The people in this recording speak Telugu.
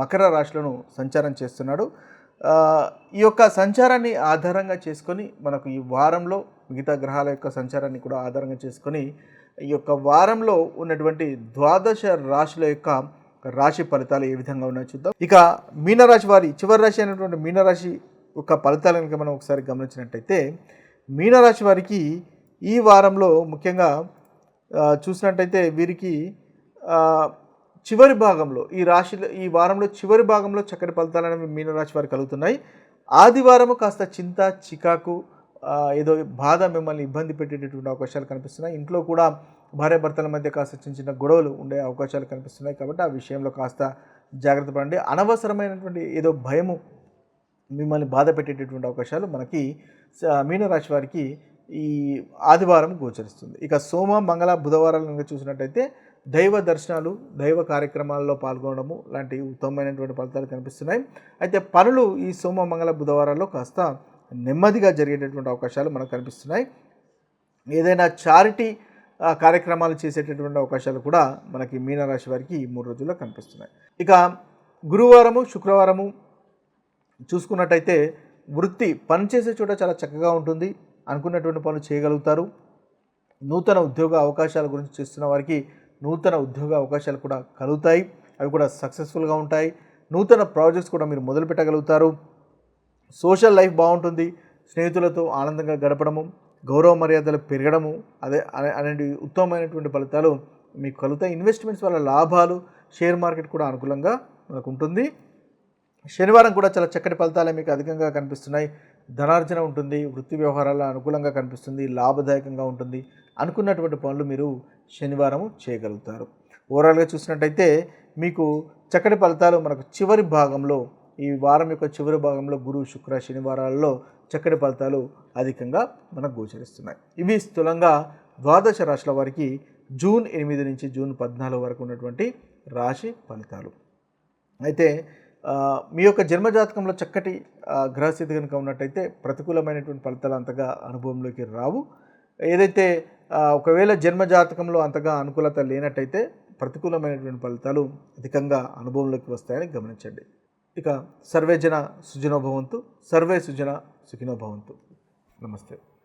మకర రాశులను సంచారం చేస్తున్నాడు. ఈ యొక్క సంచారాన్ని ఆధారంగా చేసుకొని మనకు ఈ వారంలో మిగతా గ్రహాల యొక్క సంచారాన్ని కూడా ఆధారంగా చేసుకొని ఈ యొక్క వారంలో ఉన్నటువంటి ద్వాదశ రాశుల యొక్క రాశి ఫలితాలు ఏ విధంగా ఉన్నాయో చూద్దాం. ఇక మీనరాశి వారి చివరి రాశి అయినటువంటి మీనరాశి యొక్క ఫలితాలను కనుక మనం ఒకసారి గమనించినట్టయితే మీనరాశి వారికి ఈ వారంలో ముఖ్యంగా చూసినట్టయితే వీరికి చివరి భాగంలో ఈ రాశిలో ఈ వారంలో చివరి భాగంలో చక్కటి ఫలితాలు అనేవి మీనరాశి వారికి కలుగుతున్నాయి. ఆదివారము కాస్త చింత చికాకు ఏదో బాధ మిమ్మల్ని ఇబ్బంది పెట్టేటటువంటి అవకాశాలు కనిపిస్తున్నాయి. ఇంట్లో కూడా భార్యాభర్తల మధ్య కాస్త చిన్న చిన్న గొడవలు ఉండే అవకాశాలు కనిపిస్తున్నాయి కాబట్టి ఆ విషయంలో కాస్త జాగ్రత్త పడండి. అనవసరమైనటువంటి ఏదో భయము మిమ్మల్ని బాధ పెట్టేటటువంటి అవకాశాలు మనకి మీనరాశి వారికి ఈ ఆదివారం గోచరిస్తుంది. ఇక సోమ మంగళ బుధవారాలు కనుక చూసినట్టయితే దైవ దర్శనాలు దైవ కార్యక్రమాల్లో పాల్గొనడము లాంటి ఉత్తమమైనటువంటి ఫలితాలు కనిపిస్తున్నాయి. అయితే పనులు ఈ సోమ మంగళ బుధవారాల్లో కాస్త నెమ్మదిగా జరిగేటటువంటి అవకాశాలు మనకు కనిపిస్తున్నాయి. ఏదైనా చారిటీ కార్యక్రమాలు చేసేటటువంటి అవకాశాలు కూడా మనకి మీనరాశి వారికి ఈ మూడు రోజుల్లో కనిపిస్తున్నాయి. ఇక గురువారము శుక్రవారము చూసుకున్నట్టయితే వృత్తి పనిచేసే చోట చాలా చక్కగా ఉంటుంది. అనుకున్నటువంటి పనులు చేయగలుగుతారు. నూతన ఉద్యోగ అవకాశాల గురించి చేస్తున్న వారికి నూతన ఉద్యోగ అవకాశాలు కూడా కలుగుతాయి. అవి కూడా సక్సెస్ఫుల్గా ఉంటాయి. నూతన ప్రాజెక్ట్స్ కూడా మీరు మొదలు పెట్టగలుగుతారు. సోషల్ లైఫ్ బాగుంటుంది. స్నేహితులతో ఆనందంగా గడపడము గౌరవ మర్యాదలు పెరగడము అదే అనే- అనేటి ఉత్తమమైనటువంటి ఫలితాలు మీకు కలుగుతాయి. ఇన్వెస్ట్మెంట్స్ వల్ల లాభాలు షేర్ మార్కెట్ కూడా అనుకూలంగా మనకు ఉంటుంది. శనివారం కూడా చాలా చక్కటి ఫలితాలే మీకు అధికంగా కనిపిస్తున్నాయి. ధనార్జన ఉంటుంది వృత్తి వ్యవహారాల్లో అనుకూలంగా కనిపిస్తుంది లాభదాయకంగా ఉంటుంది అనుకున్నటువంటి పనులు మీరు శనివారం చేయగలుగుతారు. ఓవరాల్గా చూసినట్టయితే మీకు చక్కటి ఫలితాలు మనకు చివరి భాగంలో ఈ వారం యొక్క చివరి భాగంలో గురు శుక్ర శనివారాల్లో చక్కటి ఫలితాలు అధికంగా మనకు గోచరిస్తున్నాయి. ఇవి స్థూలంగా ద్వాదశ రాశుల వారికి జూన్ ఎనిమిది నుంచి జూన్ పద్నాలుగు వరకు ఉన్నటువంటి రాశి ఫలితాలు. అయితే మీ యొక్క జన్మజాతకంలో చక్కటి గ్రహస్థితి కనుక ఉన్నట్టయితే ప్రతికూలమైనటువంటి ఫలితాలు అంతగా అనుభవంలోకి రావు. ఏదైతే ఒకవేళ జన్మజాతకంలో అంతగా అనుకూలత లేనట్టయితే ప్రతికూలమైనటువంటి ఫలితాలు అధికంగా అనుభవంలోకి వస్తాయని గమనించండి. ఇక సర్వే జన సుజనోభవంతు సర్వే సుజన సుఖినోభవంతు. నమస్తే.